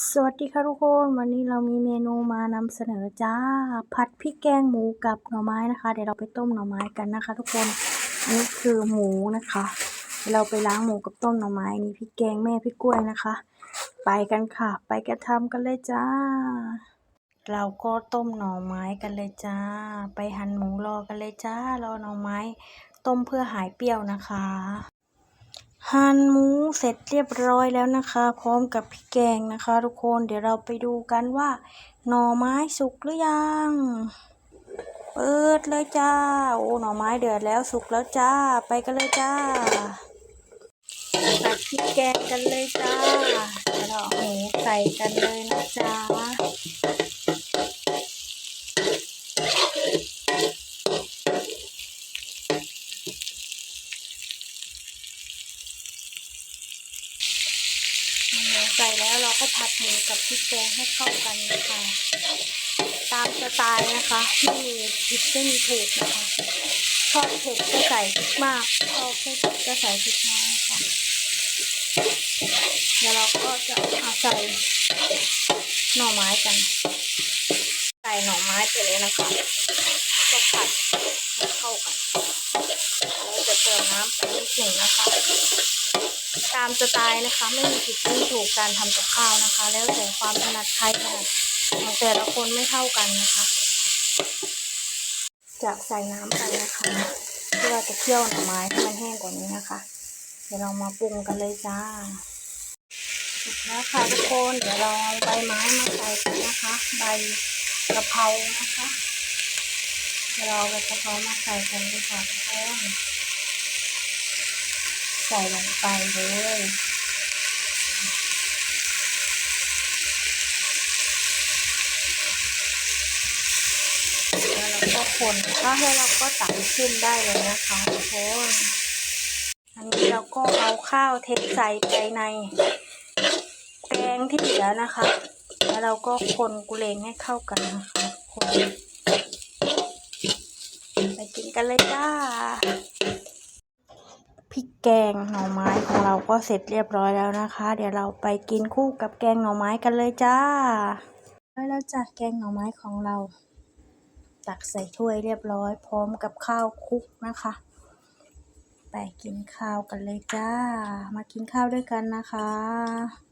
สวัสดีค่ะทุกคน วันนี้เรามีเมนูมานำเสนอจ้า ผัดพริกแกงหมูกับหน่อไม้นะคะ เดี๋ยวเราไปต้มหน่อไม้กันนะคะ ทุกคนนี่คือหมูนะคะเราไปล้างหมูกับต้มหน่อไม้นี่พริกแกงแม่พี่กล้วยนะคะ ไปกันค่ะ ไปกระทำกันเลยจ้า เราก็ต้มหน่อไม้กันเลยจ้า ไปหั่นหมูรอกันเลยจ้ารอหน่อไม้ ต้มเพื่อหายเปรี้ยวนะคะ หั่นหมูเสร็จเรียบร้อยแล้วนะคะ พร้อมกับพริกแกงนะคะ ทุกคนเดี๋ยวเราไปดูกันว่า หน่อไม้สุกหรือยัง เปิดเลยจ้าโอ้หน่อไม้เดือดแล้วสุกแล้วจ้า ไปกันเลยจ้าตัดพริกแกงกันเลยจ้าเดี๋ยวเราเอาหมูใส่กันเลยนะจ๊ะ หมู ใส่แล้วเราก็ผัดหมูกับพริกแกงให้เข้ากันนะคะ ตามสไตล์นะคะไม่มีผิดไม่มีถูกนะคะชอบเผ็ดก็ใส่พริกมากชอบไม่เผ็ดก็ใส่พริกน้อยค่ะแล้วเราก็จะเอาใส่หน่อไม้กัน ใส่หน่อไม้ไปเลยนะคะก็ผัดให้เข้ากันแล้วจะเติมน้ำไปนิดหนึ่งนะคะ ตามสไตล์นะคะ ไม่มีผิดไม่ถูกการทำกับข้าวนะคะ แล้วแต่ความถนัดใครถนัดของแต่ละคนไม่เท่ากันนะคะจะใส่น้ำไปนะคะเพื่อจะเคี่ยวหน่อไม้ให้มันแห้งกว่านี้นะคะ เดี๋ยวเรามาปรุงกันเลยจ้าเสร็จแล้วค่ะทุกคนเดี๋ยวเราเอาใบไม้มาใส่กันนะคะ ใบกะเพรานะคะเดี๋ยวเราใบกะเพรามาใส่กันดีกว่าทุกคน ส่ลงไปเลยแล้วเราก็คนถ้าให้เราก็ตักขึ้นได้เลยนะคะทุกคนอันนี้เราก็เอาข้าวเทใส่ไปในแกงที่เหลือนะคะ แล้วเราก็คนกุเลงให้เข้ากันนะคะคนไปกินกันเลยจ้าพริก แกงหน่อไม้ของเราก็เสร็จเรียบร้อยแล้วนะคะ เดี๋ยวเราไปกินคู่กับแกงหน่อไม้กันเลยจ้าได้แล้วจ้ะแกงหน่อไม้ของเรา ตักใส่ถ้วยเรียบร้อย พร้อมกับข้าวคุกนะคะ ไปกินข้าวกันเลยจ้า มากินข้าวด้วยกันนะคะ